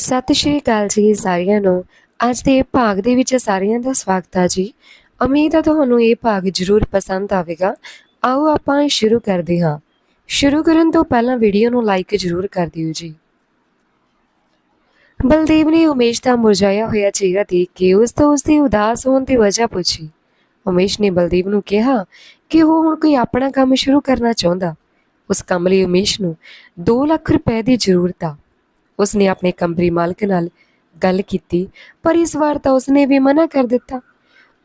ਸਤਿ ਸ਼੍ਰੀ ਅਕਾਲ ਜੀ ਸਾਰਿਆਂ ਨੂੰ। ਅੱਜ ਦੇ ਭਾਗ ਦੇ ਵਿੱਚ ਸਾਰਿਆਂ ਦਾ ਸਵਾਗਤ ਹੈ ਜੀ। ਉਮੀਦ ਹੈ ਤੁਹਾਨੂੰ ਇਹ ਭਾਗ ਜ਼ਰੂਰ ਪਸੰਦ ਆਵੇਗਾ। ਆਓ ਆਪਾਂ ਸ਼ੁਰੂ ਕਰਦੇ ਹਾਂ। ਸ਼ੁਰੂ ਕਰਨ ਤੋਂ ਪਹਿਲਾਂ ਵੀਡੀਓ ਨੂੰ ਲਾਈਕ ਜ਼ਰੂਰ ਕਰ ਦਿਓ ਜੀ। ਬਲਦੇਵ ਨੇ ਉਮੇਸ਼ ਦਾ ਮੁਰਝਾਇਆ ਹੋਇਆ ਚਿਹਰਾ ਦੇਖ ਕੇ ਉਸ ਤੋਂ ਉਸ ਦੀ ਉਦਾਸ ਹੋਣ ਦੀ ਵਜ੍ਹਾ ਪੁੱਛੀ। ਉਮੇਸ਼ ਨੇ ਬਲਦੇਵ ਨੂੰ ਕਿਹਾ ਕਿ ਉਹ ਹੁਣ ਕੋਈ ਆਪਣਾ ਕੰਮ ਸ਼ੁਰੂ ਕਰਨਾ ਚਾਹੁੰਦਾ। ਉਸ ਕੰਮ ਲਈ ਉਮੇਸ਼ ਨੂੰ 2 ਲੱਖ ਰੁਪਏ ਦੀ ਜ਼ਰੂਰਤ ਆ। ਉਸਨੇ ਆਪਣੇ ਕੰਬਰੀ ਮਾਲਕ ਨਾਲ ਗੱਲ ਕੀਤੀ, ਪਰ ਇਸ ਵਾਰ ਤਾਂ ਉਸਨੇ ਵੀ ਮਨਾ ਕਰ ਦਿੱਤਾ।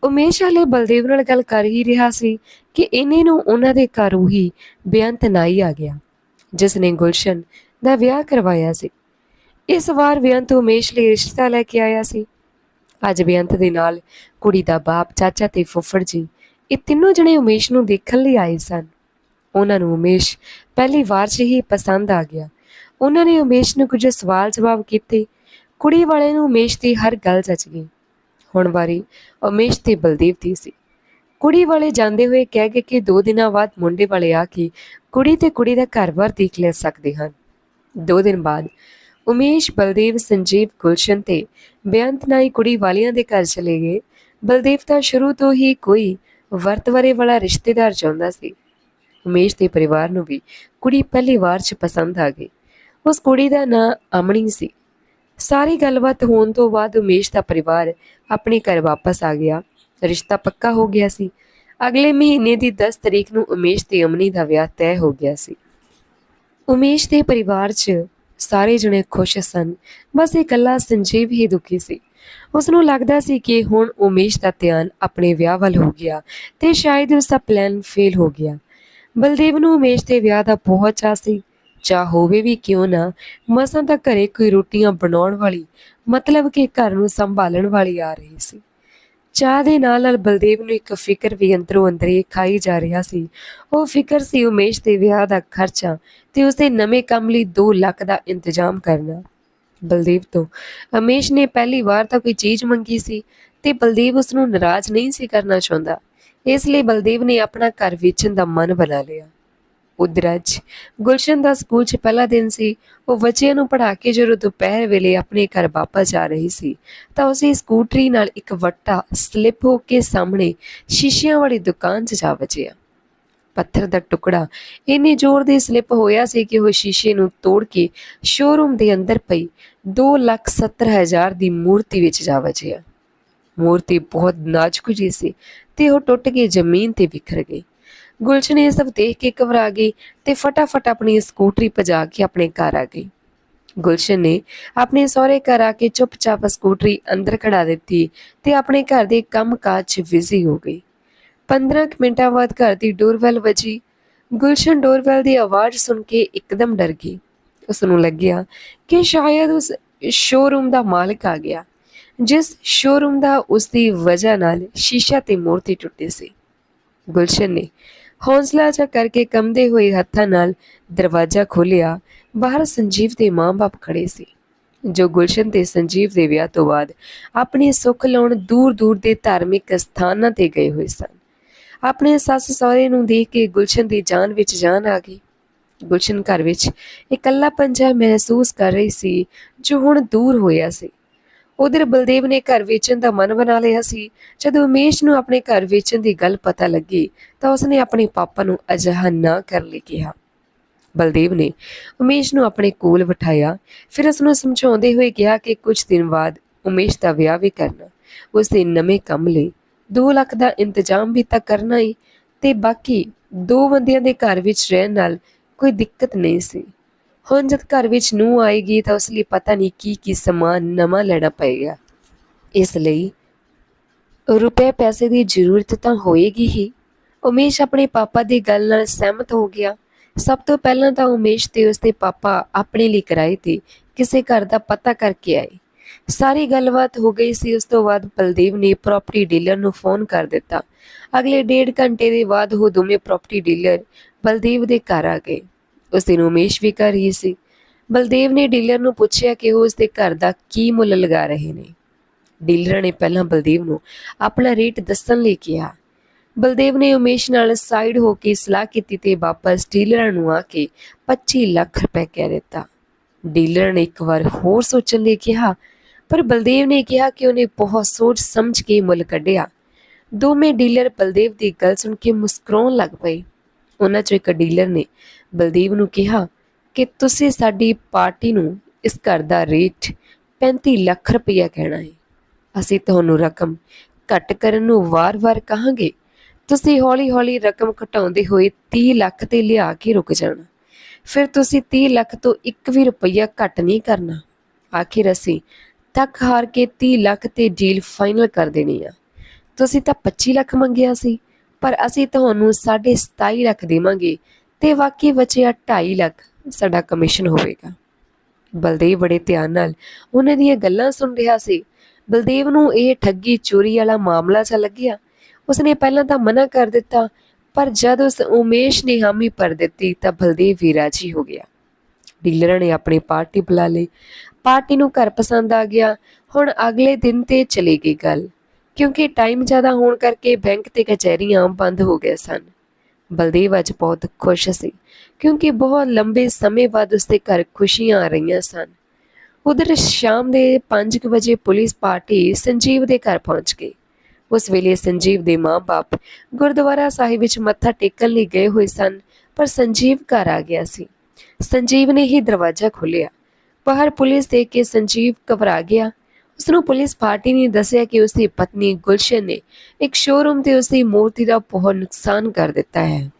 ਉਮੇਸ਼ ਹਲੇ ਬਲਦੇਵ ਨਾਲ ਗੱਲ ਕਰ ਹੀ ਰਿਹਾ ਸੀ ਕਿ ਇਹਨੇ ਨੂੰ ਉਹਨਾਂ ਦੇ ਘਰ ਉਹੀ ਬੇਅੰਤ ਨਾਈ ਆ ਗਿਆ ਜਿਸ ਨੇ ਗੁਲਸ਼ਨ ਦਾ ਵਿਆਹ ਕਰਵਾਇਆ ਸੀ। ਇਸ ਵਾਰ ਬੇਅੰਤ ਉਮੇਸ਼ ਲਈ ਰਿਸ਼ਤਾ ਲੈ ਕੇ ਆਇਆ ਸੀ। ਅੱਜ ਬੇਅੰਤ ਦੇ ਨਾਲ ਕੁੜੀ ਦਾ ਬਾਪ, ਚਾਚਾ ਤੇ ਫੁੱਫੜ ਜੀ, ਇਹ ਤਿੰਨੋਂ ਜਣੇ ਉਮੇਸ਼ ਨੂੰ ਦੇਖਣ ਲਈ ਆਏ ਸਨ। ਉਹਨਾਂ ਨੂੰ ਉਮੇਸ਼ ਪਹਿਲੀ ਵਾਰ 'ਚ ਹੀ ਪਸੰਦ ਆ ਗਿਆ। ਉਹਨਾਂ ਨੇ ਉਮੇਸ਼ ਨੂੰ ਕੁਝ ਸਵਾਲ ਜਵਾਬ ਕੀਤੇ। ਕੁੜੀ ਵਾਲੇ ਨੂੰ ਉਮੇਸ਼ ਦੀ ਹਰ ਗੱਲ ਜੱਚ ਗਈ। ਹੁਣ ਵਾਰੀ ਉਮੇਸ਼ ਤੇ ਬਲਦੇਵ ਦੀ ਸੀ। ਕੁੜੀ ਵਾਲੇ ਜਾਂਦੇ ਹੋਏ ਕਹਿ ਗਏ ਕਿ 2 ਦਿਨਾਂ ਬਾਅਦ ਮੁੰਡੇ ਵਾਲੇ ਆ ਕੇ ਕੁੜੀ ਤੇ ਕੁੜੀ ਦਾ ਘਰ-ਬਾਰ ਦੇਖ ਲੈ ਸਕਦੇ ਹਨ। 2 ਦਿਨ ਬਾਅਦ ਉਮੇਸ਼, ਬਲਦੇਵ, ਸੰਜੀਵ, ਗੁਲਸ਼ਨ ਤੇ ਬੇਅੰਤ ਨਾਈ ਕੁੜੀ ਵਾਲਿਆਂ ਦੇ ਘਰ ਚਲੇ ਗਏ। ਬਲਦੇਵ ਤਾਂ ਸ਼ੁਰੂ ਤੋਂ ਹੀ ਕੋਈ ਵਰਤਵਰੇ ਵਾਲਾ ਰਿਸ਼ਤੇਦਾਰ ਚਾਹੁੰਦਾ ਸੀ। ਉਮੇਸ਼ ਦੇ ਪਰਿਵਾਰ ਨੂੰ ਵੀ ਕੁੜੀ ਪਹਿਲੀ ਵਾਰ 'ਚ ਪਸੰਦ ਆ ਗਈ। ਉਸ ਕੁੜੀ ਦਾ ਨਾਂ ਅਮਣੀ ਸੀ। ਸਾਰੀ ਗੱਲਬਾਤ ਹੋਣ ਤੋਂ ਬਾਅਦ ਉਮੇਸ਼ ਦਾ ਪਰਿਵਾਰ ਆਪਣੇ ਘਰ ਵਾਪਸ ਆ ਗਿਆ। ਰਿਸ਼ਤਾ ਪੱਕਾ ਹੋ ਗਿਆ ਸੀ। ਅਗਲੇ ਮਹੀਨੇ ਦੀ 10 ਤਰੀਕ ਨੂੰ ਉਮੇਸ਼ ਤੇ ਅਮਨੀ ਦਾ ਵਿਆਹ ਤੈਅ ਹੋ ਗਿਆ ਸੀ। ਉਮੇਸ਼ ਦੇ ਪਰਿਵਾਰ 'ਚ ਸਾਰੇ ਜਣੇ ਖੁਸ਼ ਸਨ। ਬਸ ਇਕੱਲਾ ਸੰਜੀਵ ਹੀ ਦੁਖੀ ਸੀ। ਉਸ ਨੂੰ ਲੱਗਦਾ ਸੀ ਕਿ ਹੁਣ ਉਮੇਸ਼ ਦਾ ਧਿਆਨ ਆਪਣੇ ਵਿਆਹ ਵੱਲ ਹੋ ਗਿਆ ਤੇ ਸ਼ਾਇਦ ਉਸ ਦਾ ਪਲਾਨ ਫੇਲ ਹੋ ਗਿਆ। ਬਲਦੇਵ ਨੂੰ ਉਮੇਸ਼ ਦੇ ਵਿਆਹ ਦਾ ਬਹੁਤ ਚਾਅ ਸੀ। ਚਾਹ ਹੋਵੇ ਵੀ ਕਿਉਂ ਨਾ, ਮਸਾਂ ਤਾਂ ਘਰੇ ਕੋਈ ਰੋਟੀਆਂ ਬਣਾਉਣ ਵਾਲੀ, ਮਤਲਬ ਕਿ ਘਰ ਨੂੰ ਸੰਭਾਲਣ ਵਾਲੀ ਆ ਰਹੀ ਸੀ। ਚਾਹ ਦੇ ਨਾਲ ਨਾਲ ਬਲਦੇਵ ਨੂੰ ਇੱਕ ਫਿਕਰ ਵੀ ਅੰਦਰੋਂ ਅੰਦਰੇ ਖਾਈ ਜਾ ਰਿਹਾ ਸੀ। ਉਹ ਫਿਕਰ ਸੀ ਉਮੇਸ਼ ਦੇ ਵਿਆਹ ਦਾ ਖਰਚਾ ਤੇ ਉਸਦੇ ਨਵੇਂ ਕੰਮ ਲਈ 2 ਲੱਖ ਦਾ ਇੰਤਜ਼ਾਮ ਕਰਨਾ। ਬਲਦੇਵ ਤੋਂ, ਉਮੇਸ਼ ਨੇ ਪਹਿਲੀ ਵਾਰ ਤਾਂ ਕੋਈ ਚੀਜ਼ ਮੰਗੀ ਸੀ ਤੇ ਬਲਦੇਵ ਉਸ ਨੂੰ ਨਾਰਾਜ਼ ਨਹੀਂ ਸੀ ਕਰਨਾ ਚਾਹੁੰਦਾ। ਇਸ ਲਈ ਬਲਦੇਵ ਨੇ ਆਪਣਾ ਘਰ ਵੇਚਣ ਦਾ ਮਨ ਬਣਾ ਲਿਆ। ਉਧਰ ਗੁਲਸ਼ਨ ਦਾ ਸਕੂਲ 'ਚ ਪਹਿਲਾ ਦਿਨ ਸੀ। ਉਹ ਬੱਚਿਆਂ ਨੂੰ ਪੜ੍ਹਾ ਕੇ ਜਦੋਂ ਦੁਪਹਿਰ ਵੇਲੇ ਆਪਣੇ ਘਰ ਵਾਪਸ ਜਾ ਰਹੀ ਸੀ, ਤਾਂ ਉਸੇ ਸਕੂਟਰੀ ਨਾਲ ਇੱਕ ਵੱਟਾ ਸਲਿੱਪ ਹੋ ਕੇ ਸਾਹਮਣੇ ਸ਼ੀਸ਼ਿਆਂ ਵਾਲੀ ਦੁਕਾਨ 'ਚ ਜਾ ਵੱਜਿਆ। ਪੱਥਰ ਦਾ ਟੁਕੜਾ ਇੰਨੀ ਜ਼ੋਰ ਦੀ ਸਲਿੱਪ ਹੋਇਆ ਸੀ ਕਿ ਉਹ ਸ਼ੀਸ਼ੇ ਨੂੰ ਤੋੜ ਕੇ ਸ਼ੋਰੂਮ ਦੇ ਅੰਦਰ ਪਈ 270000 ਦੀ ਮੂਰਤੀ ਵਿੱਚ ਜਾ ਵੱਜਿਆ। ਮੂਰਤੀ ਬਹੁਤ ਨਾਜ਼ੁਕ ਜਿਹੀ ਸੀ ਤੇ ਉਹ ਟੁੱਟ ਕੇ ਜ਼ਮੀਨ ਤੇ ਵਿਖਰ ਗਈ। ਗੁਲਸ਼ਨ ਇਹ ਸਭ ਦੇਖ ਕੇ ਘਬਰਾ ਗਈ ਤੇ ਫਟਾਫਟ ਆਪਣੀ ਸਕੂਟਰੀ ਭਜਾ ਕੇ ਆਪਣੇ ਘਰ ਆ ਗਈ। ਗੁਲਸ਼ਨ ਨੇ ਆਪਣੇ ਸਹੁਰੇ ਘਰ ਆ ਕੇ ਚੁੱਪਚਾਪ ਸਕੂਟਰੀ ਅੰਦਰ ਖੜਾ ਦਿੱਤੀ ਤੇ ਆਪਣੇ ਘਰ ਦੇ ਕੰਮਕਾਜ 'ਚ ਬਿਜ਼ੀ ਹੋ ਗਈ। 15 ਮਿੰਟਾਂ ਬਾਅਦ ਘਰ ਦੀ ਡੋਰਬੈਲ ਵੱਜੀ। ਗੁਲਸ਼ਨ ਡੋਰਬੈਲ ਦੀ ਆਵਾਜ਼ ਸੁਣ ਕੇ ਇੱਕਦਮ ਡਰ ਗਈ। ਉਸ ਨੂੰ ਲੱਗਿਆ ਕਿ ਸ਼ਾਇਦ ਉਸ ਸ਼ੋਰੂਮ ਦਾ ਮਾਲਕ ਆ ਗਿਆ, ਜਿਸ ਸ਼ੋਰੂਮ ਦਾ ਉਸ ਦੀ ਵਜ੍ਹਾ ਨਾਲ ਸ਼ੀਸ਼ਾ ਤੇ ਮੂਰਤੀ ਟੁੱਟੀ ਸੀ। ਗੁਲਸ਼ਨ ਨੇ ਹੌਸਲਾ ਜਾ ਕਰਕੇ ਕੰਮਦੇ ਹੋਏ ਹੱਥਾਂ ਨਾਲ ਦਰਵਾਜ਼ਾ ਖੋਲ੍ਹਿਆ, ਬਾਹਰ ਸੰਜੀਵ ਦੇ ਮਾਂ-ਬਾਪ ਖੜੇ ਸੀ। ਜੋ ਗੁਲਸ਼ਨ ਤੇ ਸੰਜੀਵ ਦੇ ਵਿਆਹ ਤੋਂ ਬਾਅਦ ਆਪਣੇ ਸੁੱਖ ਲਾਉਣ ਦੂਰ-ਦੂਰ ਦੇ ਧਾਰਮਿਕ ਸਥਾਨਾਂ ਤੇ ਗਏ ਹੋਏ ਸਨ। ਆਪਣੇ ਸੱਸ ਸਹੁਰੇ ਨੂੰ ਦੇਖ ਕੇ ਗੁਲਸ਼ਨ ਦੀ ਜਾਨ ਵਿੱਚ ਜਾਨ ਆ ਗਈ। ਗੁਲਸ਼ਨ ਘਰ ਵਿੱਚ ਇਕੱਲਾ ਪੰਜਾ ਮਹਿਸੂਸ ਕਰ ਰਹੀ ਸੀ, ਜੋ ਹੁਣ ਦੂਰ ਹੋਇਆ ਸੀ। ਉਧਰ ਬਲਦੇਵ ਨੇ ਘਰ ਵੇਚਣ ਦਾ ਮਨ ਬਣਾ ਲਿਆ ਸੀ। ਜਦੋਂ ਉਮੇਸ਼ ਨੂੰ ਆਪਣੇ ਘਰ ਵੇਚਣ ਦੀ ਗੱਲ ਪਤਾ ਲੱਗੀ, ਤਾਂ ਉਸਨੇ ਆਪਣੇ ਪਾਪਾ ਨੂੰ ਅਜਿਹਾ ਨਾ ਕਰਨ ਲਈ ਕਿਹਾ। ਬਲਦੇਵ ਨੇ ਉਮੇਸ਼ ਨੂੰ ਆਪਣੇ ਕੋਲ ਬਿਠਾਇਆ। ਫਿਰ ਉਸ ਨੂੰ ਸਮਝਾਉਂਦੇ ਹੋਏ ਕਿਹਾ ਕਿ ਕੁਝ ਦਿਨ ਬਾਅਦ ਉਮੇਸ਼ ਦਾ ਵਿਆਹ ਵੀ ਕਰਨਾ। ਉਸ ਦੇ ਨਵੇਂ ਕੰਮ ਲਈ 2 ਲੱਖ ਦਾ ਇੰਤਜ਼ਾਮ ਵੀ ਤਾਂ ਕਰਨਾ ਹੀ ਤੇ ਬਾਕੀ ਦੋ ਬੰਦਿਆਂ ਦੇ ਘਰ ਵਿੱਚ ਰਹਿਣ ਨਾਲ ਕੋਈ ਦਿੱਕਤ ਨਹੀਂ ਸੀ। ਹੁਣ ਜਦ ਘਰ ਵਿੱਚ ਨੂੰ ਆਏਗੀ ਤਾਂ ਉਸ ਲਈ ਪਤਾ ਨਹੀਂ ਕੀ ਕੀ ਸਮਾਨ ਨਵਾਂ ਲੈਣਾ ਪਏਗਾ। ਇਸ ਲਈ ਰੁਪਏ ਪੈਸੇ ਦੀ ਜ਼ਰੂਰਤ ਤਾਂ ਹੋਏਗੀ ਹੀ। ਉਮੇਸ਼ ਆਪਣੇ ਪਾਪਾ ਦੀ ਗੱਲ ਨਾਲ ਸਹਿਮਤ ਹੋ ਗਿਆ। ਸਭ ਤੋਂ ਪਹਿਲਾਂ ਤਾਂ ਉਮੇਸ਼ ਤੇ ਉਸਦੇ ਪਾਪਾ ਆਪਣੇ ਲਈ ਕਿਰਾਏ ਤੇ ਕਿਸੇ ਘਰ ਦਾ ਪਤਾ ਕਰਕੇ ਆਏ। ਸਾਰੀ ਗੱਲਬਾਤ ਹੋ ਗਈ ਸੀ, ਉਸ ਤੋਂ ਬਾਅਦ ਬਲਦੇਵ ਨੇ ਪ੍ਰਾਪਰਟੀ ਡੀਲਰ ਨੂੰ ਫੋਨ ਕਰ ਦਿੱਤਾ। ਅਗਲੇ ਡੇਢ ਘੰਟੇ ਦੇ ਬਾਅਦ ਉਹ ਦੋਵੇਂ ਪ੍ਰਾਪਰਟੀ ਡੀਲਰ ਬਲਦੇਵ ਦੇ ਘਰ ਆ ਗਏ। ਉਸ ਦਿਨ ਉਮੇਸ਼ ਵੀ ਘਰ ਹੀ ਸੀ। ਬਲਦੇਵ ਨੇ ਡੀਲਰ ਨੂੰ ਪੁੱਛਿਆ ਕਿ ਉਹ ਉਸ ਦੇ ਘਰ ਦਾ ਕੀ ਮੁੱਲ ਲਗਾ ਰਹੇ ਨੇ। ਡੀਲਰ ਨੇ ਪਹਿਲਾਂ ਬਲਦੇਵ ਨੂੰ ਆਪਣਾ ਰੇਟ ਦੱਸਣ ਲਈ ਕਿਹਾ। ਬਲਦੇਵ ਨੇ ਉਮੇਸ਼ ਨਾਲ ਸਾਈਡ ਹੋ ਕੇ ਸਲਾਹ ਕੀਤੀ ਤੇ ਵਾਪਸ ਡੀਲਰਾਂ ਨੂੰ ਆ ਕੇ 25 ਲੱਖ ਰੁਪਏ ਕਹਿ ਦਿੱਤਾ। ਡੀਲਰ ਨੇ ਇੱਕ ਵਾਰ ਹੋਰ ਸੋਚਣ ਲਈ ਕਿਹਾ, ਪਰ ਬਲਦੇਵ ਨੇ ਕਿਹਾ ਕਿ ਉਹਨੇ ਬਹੁਤ ਸੋਚ ਸਮਝ ਕੇ ਮੁੱਲ ਕੱਢਿਆ। ਦੋਵੇਂ ਡੀਲਰ ਬਲਦੇਵ ਦੀ ਗੱਲ ਸੁਣ ਕੇ ਮੁਸਕਰਾਉਣ ਲੱਗ ਪਏ। ਉਹਨਾਂ ਚੋਂ ਇੱਕ ਡੀਲਰ ਨੇ ਬਲਦੇਵ ਨੂੰ ਕਿਹਾ ਕਿ ਤੁਸੀਂ ਸਾਡੀ ਪਾਰਟੀ ਨੂੰ ਇਸ ਘਰ ਦਾ ਰੇਟ 35 ਲੱਖ ਰੁਪਇਆ ਕਹਿਣਾ ਹੈ। ਅਸੀਂ ਤੁਹਾਨੂੰ ਰਕਮ ਘੱਟ ਕਰਨ ਨੂੰ ਵਾਰ-ਵਾਰ ਕਹਾਂਗੇ। ਤੁਸੀਂ ਹੌਲੀ-ਹੌਲੀ ਰਕਮ ਘਟਾਉਂਦੇ ਹੋਏ 30 ਲੱਖ ਤੇ ਲਿਆ ਕੇ ਰੁਕ ਜਾਣਾ। ਫਿਰ ਤੁਸੀਂ 30 ਲੱਖ ਤੋਂ ਇੱਕ ਵੀ ਰੁਪਈਆ ਘੱਟ ਨਹੀਂ ਕਰਨਾ। ਆਖਿਰ ਅਸੀਂ ਤੱਕ ਹਾਰ ਕੇ 30 ਲੱਖ ਤੇ ਡੀਲ ਫਾਈਨਲ ਕਰ ਦੇਣੀ ਆ। ਤੁਸੀਂ ਤਾਂ 25 ਲੱਖ ਮੰਗਿਆ ਸੀ। ਪਰ ਅਸੀਂ ਤੁਹਾਨੂੰ 27.5 ਲੱਖ ਦੇਵਾਂਗੇ ਤੇ ਬਾਕੀ ਬਚਿਆ 2.5 ਲੱਖ ਸਾਡਾ ਕਮਿਸ਼ਨ ਹੋਵੇਗਾ। ਬਲਦੇਵ ਬੜੇ ਧਿਆਨ ਨਾਲ ਉਹਨਾਂ ਦੀਆਂ ਗੱਲਾਂ ਸੁਣ ਰਿਹਾ ਸੀ। ਬਲਦੇਵ ਨੂੰ ਇਹ ਠੱਗੀ ਚੋਰੀ ਵਾਲਾ ਮਾਮਲਾ ਚ ਲੱਗਿਆ। ਉਸਨੇ ਪਹਿਲਾਂ ਤਾਂ ਮਨਾ ਕਰ ਦਿੱਤਾ, ਪਰ ਜਦ ਉਸ ਉਮੇਸ਼ ਨੇ ਹਾਮੀ ਭਰ ਦਿੱਤੀ ਤਾਂ ਬਲਦੇਵ ਵੀ ਰਾਜੀ ਹੋ ਗਿਆ। ਡੀਲਰਾਂ ਨੇ ਆਪਣੀ ਪਾਰਟੀ ਬੁਲਾ ਲਈ। ਪਾਰਟੀ ਨੂੰ ਘਰ ਪਸੰਦ ਆ ਗਿਆ। ਹੁਣ ਅਗਲੇ ਦਿਨ ਤੇ ਚਲੀ ਗਈ ਗੱਲ। ਕਿਉਂਕਿ ਟਾਈਮ ਜ਼ਿਆਦਾ ਹੋਣ ਕਰਕੇ ਬੈਂਕ ਤੇ ਕਚਹਿਰੀਆਂ ਬੰਦ ਹੋ ਗਏ ਸਨ। ਬਲਦੇਵ ਅੱਜ ਬਹੁਤ ਖੁਸ਼ ਸੀ, ਕਿਉਂਕਿ ਬਹੁਤ ਲੰਬੇ ਸਮੇਂ ਬਾਅਦ ਉਸਦੇ ਘਰ ਖੁਸ਼ੀਆਂ ਆ ਰਹੀਆਂ ਸਨ। ਉਧਰ ਸ਼ਾਮ ਦੇ 5 ਵਜੇ ਪੁਲਿਸ ਪਾਰਟੀ ਸੰਜੀਵ ਦੇ ਘਰ ਪਹੁੰਚ ਗਈ। ਉਸ ਵੇਲੇ ਸੰਜੀਵ ਦੇ ਮਾਂ-ਬਾਪ ਗੁਰਦੁਆਰਾ ਸਾਹਿਬ ਵਿੱਚ ਮੱਥਾ ਟੇਕਣ ਲਈ ਗਏ ਹੋਏ ਸਨ, ਪਰ ਸੰਜੀਵ ਘਰ ਆ ਗਿਆ ਸੀ। ਸੰਜੀਵ ਨੇ ਹੀ ਦਰਵਾਜ਼ਾ ਖੋਲ੍ਹਿਆ। ਬਾਹਰ ਪੁਲਿਸ ਦੇਖ ਕੇ ਸੰਜੀਵ ਘਬਰਾ ਗਿਆ ਉਸ ਨੂੰ ਪੁਲਿਸ ਪਾਰਟੀ ਨੇ ਦੱਸਿਆ ਕਿ ਉਸ ਦੀ ਪਤਨੀ ਗੁਲਸ਼ਨ ਨੇ ਇੱਕ ਸ਼ੋਰੂਮ ਤੇ ਉਸ ਦੀ ਮੂਰਤੀ ਦਾ ਬਹੁਤ ਨੁਕਸਾਨ ਕਰ ਦਿੱਤਾ ਹੈ।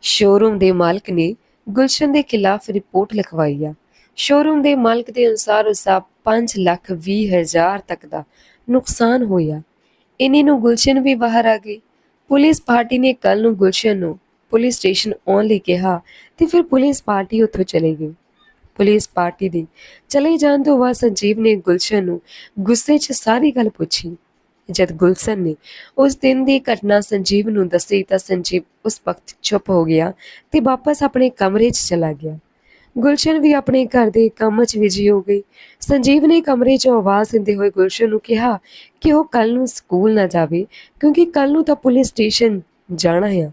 ਸ਼ੋਰੂਮ ਦੇ ਮਾਲਕ ਨੇ ਗੁਲਸ਼ਨ ਦੇ ਖਿਲਾਫ ਰਿਪੋਰਟ ਲਿਖਵਾਈ ਆ। ਸ਼ੋਰੂਮ ਦੇ ਮਾਲਕ ਦੇ ਅਨੁਸਾਰ ਉਸ ਦਾ 5 ਲੱਖ 20 ਹਜ਼ਾਰ ਤੱਕ ਦਾ ਨੁਕਸਾਨ ਹੋਇਆ। ਇਨੀ ਨੂੰ ਗੁਲਸ਼ਨ ਵੀ ਬਾਹਰ ਆ ਗਈ। ਪੁਲਿਸ ਪਾਰਟੀ ਨੇ ਕੱਲ ਨੂੰ ਗੁਲਸ਼ਨ ਨੂੰ ਪੁਲਿਸ ਸਟੇਸ਼ਨ ਆਉਣ ਲਈ ਕਿਹਾ ਤੇ ਫਿਰ ਪੁਲਿਸ ਪਾਰਟੀ ਉੱਥੋਂ ਚਲੇ ਗਈ। ਪੁਲਿਸ ਪਾਰਟੀ ਦੀ। ਚਲੇ ਜਾਣ ਤੋਂ ਬਾਅਦ ਸੰਜੀਵ ਨੇ ਗੁਲਸ਼ਨ ਨੂੰ ਗੁੱਸੇ 'ਚ ਸਾਰੀ ਗੱਲ ਪੁੱਛੀ। ਜਦ ਗੁਲਸ਼ਨ ਨੇ ਉਸ ਦਿਨ ਦੀ ਘਟਨਾ ਸੰਜੀਵ ਨੂੰ ਦੱਸੀ ਤਾਂ ਸੰਜੀਵ ਉਸ ਵਕਤ ਚੁੱਪ ਹੋ ਗਿਆ ਤੇ ਵਾਪਸ ਆਪਣੇ ਕਮਰੇ 'ਚ ਚਲਾ ਗਿਆ। ਗੁਲਸ਼ਨ ਵੀ ਆਪਣੇ ਘਰ ਦੇ ਕੰਮ 'ਚ ਵਿਜੀ ਹੋ ਗਈ। ਸੰਜੀਵ ਨੇ ਕਮਰੇ 'ਚ ਆਵਾਜ਼ ਦਿੰਦੇ ਹੋਏ ਗੁਲਸ਼ਨ ਨੂੰ ਕਿਹਾ ਕਿ ਉਹ ਕੱਲ ਨੂੰ ਸਕੂਲ ਨਾ ਜਾਵੇ ਕਿਉਂਕਿ ਕੱਲ ਨੂੰ ਤਾਂ ਪੁਲਿਸ ਸਟੇਸ਼ਨ ਜਾਣਾ ਹੈ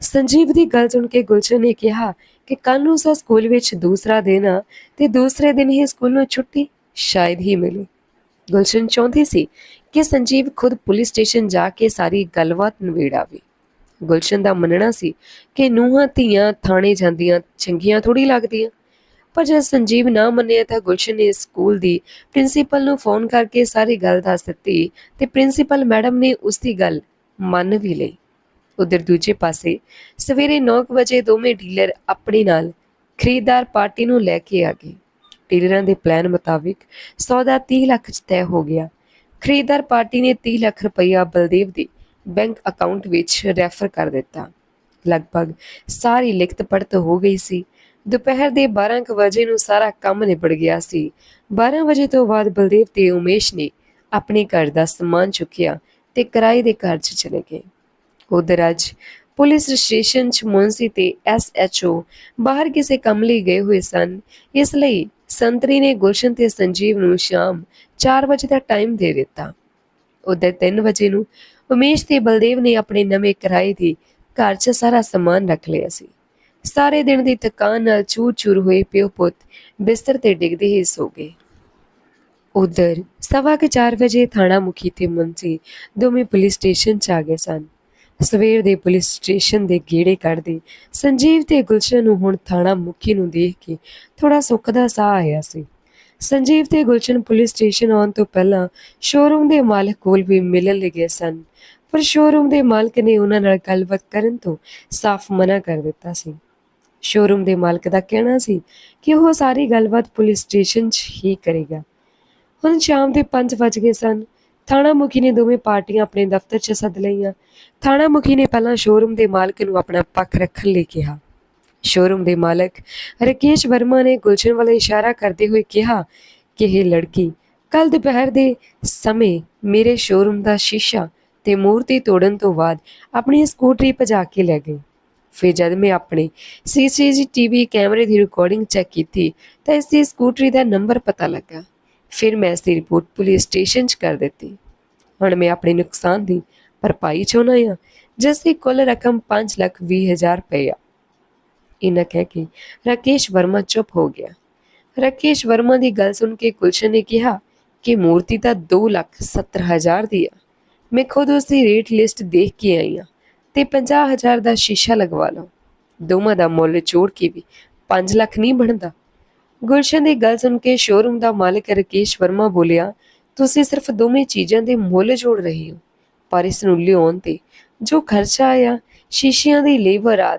ਸੰਜੀਵ ਦੀ ਗੱਲ ਸੁਣ ਕੇ ਗੁਲਸ਼ਨ ਨੇ ਕਿਹਾ ਕਿ ਕੱਲ ਨੂੰ ਸਾ ਸਕੂਲ ਵਿੱਚ ਦੂਸਰਾ ਦਿਨ ਆ ਤੇ ਦੂਸਰੇ ਦਿਨ ਹੀ ਸਕੂਲ ਨੂੰ ਛੁੱਟੀ ਸ਼ਾਇਦ ਹੀ ਮਿਲੇ। ਗੁਲਸ਼ਨ ਚਾਹੁੰਦੀ ਸੀ ਕਿ ਸੰਜੀਵ ਖੁਦ ਪੁਲਿਸ ਸਟੇਸ਼ਨ ਜਾ ਕੇ ਸਾਰੀ ਗੱਲਬਾਤ ਨਿਬੇੜਾਵੇ ਗੁਲਸ਼ਨ ਦਾ ਮੰਨਣਾ ਸੀ ਕਿ ਨੂੰਹਾਂ, ਧੀਆਂ, ਥਾਣੇ ਜਾਂਦੀਆਂ ਚੰਗੀਆਂ ਥੋੜੀ ਲੱਗਦੀਆਂ। ਪਰ ਜਦ ਸੰਜੀਵ ਨਾ ਮੰਨਿਆ ਤਾਂ ਗੁਲਸ਼ਨ ਨੇ ਸਕੂਲ ਦੀ ਪ੍ਰਿੰਸੀਪਲ ਨੂੰ ਫੋਨ ਕਰਕੇ ਸਾਰੀ ਗੱਲ ਦੱਸ ਦਿੱਤੀ ਤੇ ਪ੍ਰਿੰਸੀਪਲ ਮੈਡਮ ਨੇ ਉਸ ਦੀ ਗੱਲ ਮੰਨ ਵੀ ਲਈ। ਉਧਰ ਦੂਜੇ ਪਾਸੇ ਸਵੇਰੇ 9 ਵਜੇ ਦੋਵੇਂ ਡੀਲਰ ਆਪਣੇ ਨਾਲ ਖਰੀਦਦਾਰ ਪਾਰਟੀ ਨੂੰ ਲੈ ਕੇ ਆ ਗਏ। ਡੀਲਰਾਂ ਦੇ ਪਲਾਨ ਮੁਤਾਬਿਕ ਸੌਦਾ 30 ਲੱਖ ਚ ਤੈਅ ਹੋ ਗਿਆ। ਖਰੀਦਦਾਰ ਪਾਰਟੀ ਨੇ 30 ਲੱਖ ਰੁਪਇਆ ਬਲਦੇਵ ਦੇ ਬੈਂਕ ਅਕਾਊਂਟ ਵਿੱਚ ਰੈਫਰ ਕਰ ਦਿੱਤਾ। ਲਗਭਗ ਸਾਰੀ ਲਿਖਤ ਪੜਤ ਹੋ ਗਈ ਸੀ। ਦੁਪਹਿਰ ਦੇ 12 ਕੁ ਵਜੇ ਨੂੰ ਸਾਰਾ ਕੰਮ ਨਿਬੜ ਗਿਆ ਸੀ। 12 ਵਜੇ ਤੋਂ ਬਾਅਦ ਬਲਦੇਵ ਤੇ ਉਮੇਸ਼ ਨੇ ਆਪਣੇ ਘਰ ਦਾ ਸਮਾਨ ਚੁੱਕਿਆ ਤੇ ਕਿਰਾਏ ਦੇ ਘਰ 'ਚ ਚਲੇ ਗਏ। ਉਧਰ ਅੱਜ ਪੁਲਿਸ ਸਟੇਸ਼ਨ 'ਚ ਮੁੰਸੀ ਤੇ ਐਸਐਚਓ ਬਾਹਰ ਕਿਸੇ ਕੰਮ ਲਈ ਗਏ ਹੋਏ ਸਨ। ਇਸ ਲਈ ਸੰਤਰੀ ਨੇ ਗੁਲਸ਼ਨ ਤੇ ਸੰਜੀਵ ਨੂੰ ਸ਼ਾਮ 4 ਵਜੇ ਦਾ ਟਾਈਮ ਦੇ ਦਿੱਤਾ। ਉਧਰ 3 ਵਜੇ ਨੂੰ ਉਮੇਸ਼ ਤੇ ਬਲਦੇਵ ਨੇ ਆਪਣੇ ਨਵੇਂ ਕਿਰਾਏ ਦੀ ਘਰ 'ਚ ਸਾਰਾ ਸਮਾਨ ਰੱਖ ਲਿਆ ਸੀ। ਸਾਰੇ ਦਿਨ ਦੀ ਥਕਾਨ ਨਾਲ ਚੂਰ-ਚੂਰ ਹੋਏ ਪਿਓ ਪੁੱਤ ਬਿਸਤਰ ਤੇ ਡਿੱਗਦੇ ਹੀ ਸੋ ਗਏ। ਉਧਰ ਸਵਾ ਕੇ 4 ਵਜੇ ਥਾਣਾ ਮੁਖੀ ਤੇ ਮੁੰਸੀ ਦੋਵੇਂ ਪੁਲਿਸ ਸਟੇਸ਼ਨ 'ਚ ਆ ਗਏ ਸਨ। ਸਵੇਰ ਦੇ ਪੁਲਿਸ ਸਟੇਸ਼ਨ ਦੇ ਗੇੜੇ ਕੱਢਦੇ ਸੰਜੀਵ ਤੇ ਗੁਲਸ਼ਨ ਨੂੰ ਹੁਣ ਥਾਣਾ ਮੁਖੀ ਨੂੰ ਦੇਖ ਕੇ ਥੋੜਾ ਸੁੱਖ ਦਾ ਸਾਹ ਆਇਆ ਸੀ। ਸੰਜੀਵ ਤੇ ਗੁਲਸ਼ਨ ਪੁਲਿਸ ਸਟੇਸ਼ਨ ਆਉਣ ਤੋਂ ਪਹਿਲਾਂ ਸ਼ੋਰੂਮ ਦੇ ਮਾਲਕ ਕੋਲ ਵੀ ਮਿਲਣ ਲਈ ਗਏ ਸਨ। ਪਰ ਸ਼ੋਰੂਮ ਦੇ ਮਾਲਕ ਨੇ ਉਹਨਾਂ ਨਾਲ ਗੱਲਬਾਤ ਕਰਨ ਤੋਂ ਸਾਫ਼ ਮਨਾ ਕਰ ਦਿੱਤਾ ਸੀ। ਸ਼ੋਰੂਮ ਦੇ ਮਾਲਕ ਦਾ ਕਹਿਣਾ ਸੀ ਕਿ ਉਹ ਸਾਰੀ ਗੱਲਬਾਤ ਪੁਲਿਸ ਸਟੇਸ਼ਨ 'ਚ ਹੀ ਕਰੇਗਾ। ਹੁਣ ਸ਼ਾਮ ਦੇ 5 ਵਜ ਗਏ ਸਨ। ਥਾਣਾ ਮੁਖੀ ਨੇ ਦੋਵੇਂ ਪਾਰਟੀਆਂ ਆਪਣੇ ਦਫ਼ਤਰ 'ਚ ਸੱਦ ਲਈਆਂ। ਥਾਣਾ ਮੁਖੀ ਨੇ ਪਹਿਲਾਂ ਸ਼ੋਰੂਮ ਦੇ ਮਾਲਕ ਨੂੰ ਆਪਣਾ ਪੱਖ ਰੱਖਣ ਲਈ ਕਿਹਾ। ਸ਼ੋਰੂਮ ਦੇ ਮਾਲਕ ਰਕੇਸ਼ ਵਰਮਾ ਨੇ ਗੁਲਸ਼ਨ ਵੱਲ ਇਸ਼ਾਰਾ ਕਰਦੇ ਹੋਏ ਕਿਹਾ ਕਿ ਇਹ ਲੜਕੀ ਕੱਲ ਦੁਪਹਿਰ ਦੇ ਸਮੇਂ ਮੇਰੇ ਸ਼ੋਰੂਮ ਦਾ ਸ਼ੀਸ਼ਾ ਤੇ ਮੂਰਤੀ ਤੋੜਨ ਤੋਂ ਬਾਅਦ ਆਪਣੀ ਸਕੂਟਰੀ ਭਜਾ ਕੇ ਲੈ ਗਈ। ਫਿਰ ਜਦ ਮੈਂ ਆਪਣੇ ਸੀਸੀਟੀਵੀ ਕੈਮਰੇ ਦੀ ਰਿਕਾਰਡਿੰਗ ਚੈੱਕ ਕੀਤੀ ਤਾਂ ਇਸ ਦੀ ਸਕੂਟਰੀ ਦਾ ਨੰਬਰ ਪਤਾ ਲੱਗਾ। ਫਿਰ ਮੈਂ ਇਸ ਦੀ ਰਿਪੋਰਟ ਪੁਲਿਸ ਸਟੇਸ਼ਨ 'ਚ ਕਰ ਦਿੱਤੀ। ਹੁਣ ਮੈਂ ਆਪਣੇ ਨੁਕਸਾਨ ਦੀ ਭਰਪਾਈ ਚਾਹੁੰਦਾ ਹਾਂ ਜਿਸ ਦੀ ਕੁੱਲ ਰਕਮ 5 ਲੱਖ 20 ਹਜ਼ਾਰ ਰੁਪਏ ਆ। ਇਹਨਾਂ ਕਹਿ ਕੇ ਰਾਕੇਸ਼ ਵਰਮਾ ਚੁੱਪ ਹੋ ਗਿਆ। ਰਾਕੇਸ਼ ਵਰਮਾ ਦੀ ਗੱਲ ਸੁਣ ਕੇ ਗੁਲਸ਼ਨ ਨੇ ਕਿਹਾ ਕਿ ਮੂਰਤੀ ਤਾਂ 270000 ਦੀ ਆ। ਮੈਂ ਖੁਦ ਉਸ ਦੀ ਰੇਟ ਲਿਸਟ ਦੇਖ ਕੇ ਆਈ ਆ ਤੇ 50000 ਦਾ ਸ਼ੀਸ਼ਾ ਲਗਵਾ ਲਓ ਦੋਵਾਂ ਦਾ ਮੁੱਲ ਜੋੜ ਕੇ ਵੀ 5 ਲੱਖ ਨਹੀਂ ਬਣਦਾ। ਗੁਲਸ਼ਨ ਦੀ ਗੱਲ ਸੁਣ ਕੇ ਸ਼ੋਰੂਮ ਦਾ ਮਾਲਕ ਰਕੇਸ਼ ਵਰਮਾ ਬੋਲਿਆ, ਤੁਸੀਂ ਸਿਰਫ ਦੋਵੇਂ ਚੀਜ਼ਾਂ ਦੇ ਮੁੱਲ ਜੋੜ ਰਹੇ ਹੋ, ਪਰ ਇਸ ਨੂੰ ਲਿਆਉਣ ਤੇ ਜੋ ਖਰਚਾ ਆਇਆ, ਸ਼ੀਸ਼ਿਆਂ ਦੀ ਲੇਬਰ ਆ